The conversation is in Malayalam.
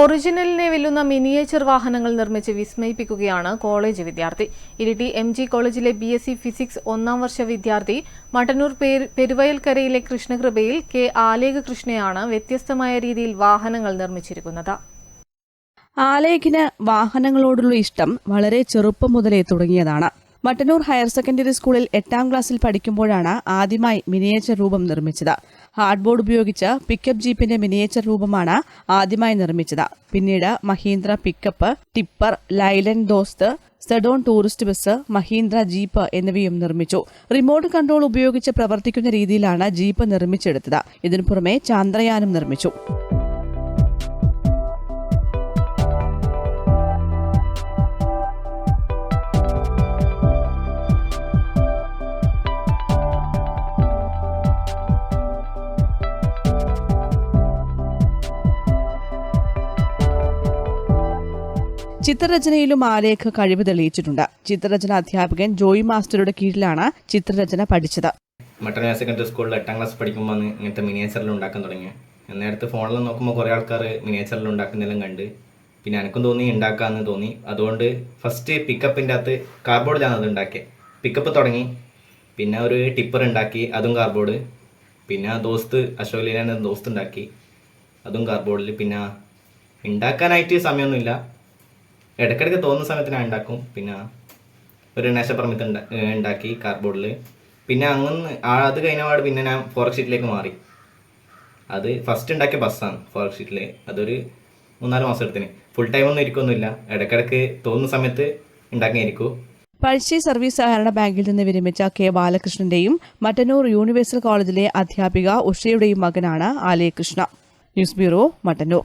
ഒറിജിനലിനെ വെല്ലുന്ന മിനിയേച്ചർ വാഹനങ്ങൾ നിർമ്മിച്ച് വിസ്മയിപ്പിക്കുകയാണ് കോളേജ് വിദ്യാർത്ഥി. ഇരിട്ടി എം ജി കോളേജിലെ ബി എസ് സി ഫിസിക്സ് ഒന്നാം വർഷ വിദ്യാർത്ഥി മട്ടന്നൂർ പേര് പെരുവയൽക്കരയിലെ കൃഷ്ണകൃപയിൽ കെ ആലേഖ കൃഷ്ണയാണ് വ്യത്യസ്തമായ രീതിയിൽ വാഹനങ്ങൾ നിർമ്മിച്ചിരിക്കുന്നത്. ആലേഖിന് വാഹനങ്ങളോടുള്ള ഇഷ്ടം വളരെ ചെറുപ്പം മുതലേ തുടങ്ങിയതാണ്. മട്ടന്നൂർ ഹയർ സെക്കൻഡറി സ്കൂളിൽ എട്ടാം ക്ലാസ്സിൽ പഠിക്കുമ്പോഴാണ് ആദ്യമായി മിനിയേച്ചർ രൂപം നിർമ്മിച്ചത്. ഹാർഡ്ബോർഡ് ഉപയോഗിച്ച് പിക്കപ്പ് ജീപ്പിന്റെ മിനിയേച്ചർ രൂപമാണ് ആദ്യമായി നിർമ്മിച്ചത്. പിന്നീട് Mahindra pickup tipper Leyland Dost sedan tourist bus Mahindra jeep എന്നിവയും നിർമ്മിച്ചു. റിമോട്ട് കൺട്രോൾ ഉപയോഗിച്ച് പ്രവർത്തിക്കുന്ന രീതിയിലാണ് ജീപ്പ് നിർമ്മിച്ചെടുത്തത്. ഇതിനു പുറമെ ചാന്ദ്രയാനും നിർമ്മിച്ചു. ചിത്രരചനയിലും ആലേഖ കഴിവ് തെളിയിച്ചിട്ടുണ്ട്. ചിത്രരചന അധ്യാപകൻ ജോയി മാസ്റ്ററുടെ കീഴിലാണ് ചിത്രരചന പഠിച്ചത്. മട്ടന്നൂർ സെക്കൻഡറി സ്കൂളിൽ എട്ടാം ക്ലാസ് പഠിക്കുമ്പോൾ ഇങ്ങനത്തെ മിനിയേച്ചറിൽ ഉണ്ടാക്കാൻ തുടങ്ങി. നേരത്തെ ഫോണിൽ നോക്കുമ്പോൾ കുറേ ആൾക്കാർ മിനിയേച്ചറിൽ ഉണ്ടാക്കുന്നതെല്ലാം കണ്ട്. പിന്നെ എനിക്കും തോന്നി ഉണ്ടാക്കാമെന്ന് തോന്നി. അതുകൊണ്ട് ഫസ്റ്റ് പിക്കപ്പിന്റെ അകത്ത് കാർഡ്ബോർഡിലാണ് അത് ഉണ്ടാക്കിയത് പിക്കപ്പ് തുടങ്ങി. പിന്നെ ഒരു ടിപ്പർ ഉണ്ടാക്കി അതും കാർഡ്ബോർഡ് പിന്നെ ദോസ്ത് അശോകലീന ദോസ്ത് ഉണ്ടാക്കി അതും കാർഡ്ബോർഡിൽ പിന്നെ ഉണ്ടാക്കാനായിട്ട് സമയമൊന്നുമില്ല ഇടയ്ക്കിടയ്ക്ക് തോന്നുന്ന സമയത്ത് ഞാൻ ഉണ്ടാക്കും. പിന്നെ ഒരു ഏഹ് ഉണ്ടാക്കി കാർഡ്ബോർഡിൽ പിന്നെ അങ്ങനെ അത് കഴിഞ്ഞ പാട് പിന്നെ ഞാൻ ഫോറക് ഷീറ്റിലേക്ക് മാറി. അത് ഫസ്റ്റ് ഉണ്ടാക്കിയ ബസ്സാണ് ഫോറക് ഷീറ്റിൽ അതൊരു മൂന്നാൽ മാസം എടുത്തിന്. ഫുൾ ടൈം ഒന്നും ഇരിക്കൊന്നുമില്ല. ഇടയ്ക്കിടയ്ക്ക് തോന്നുന്ന സമയത്ത് ഉണ്ടാക്കിയിരിക്കും പഴശ്ശി സർവീസ് സഹകരണ ബാങ്കിൽ നിന്ന് വിരമിച്ച കെ ബാലകൃഷ്ണന്റെയും മട്ടന്നൂർ യൂണിവേഴ്സൽ കോളേജിലെ അധ്യാപിക ഉഷയുടെയും മകനാണ് ആലയകൃഷ്ണ ന്യൂസ് ബ്യൂറോ മട്ടന്നൂർ.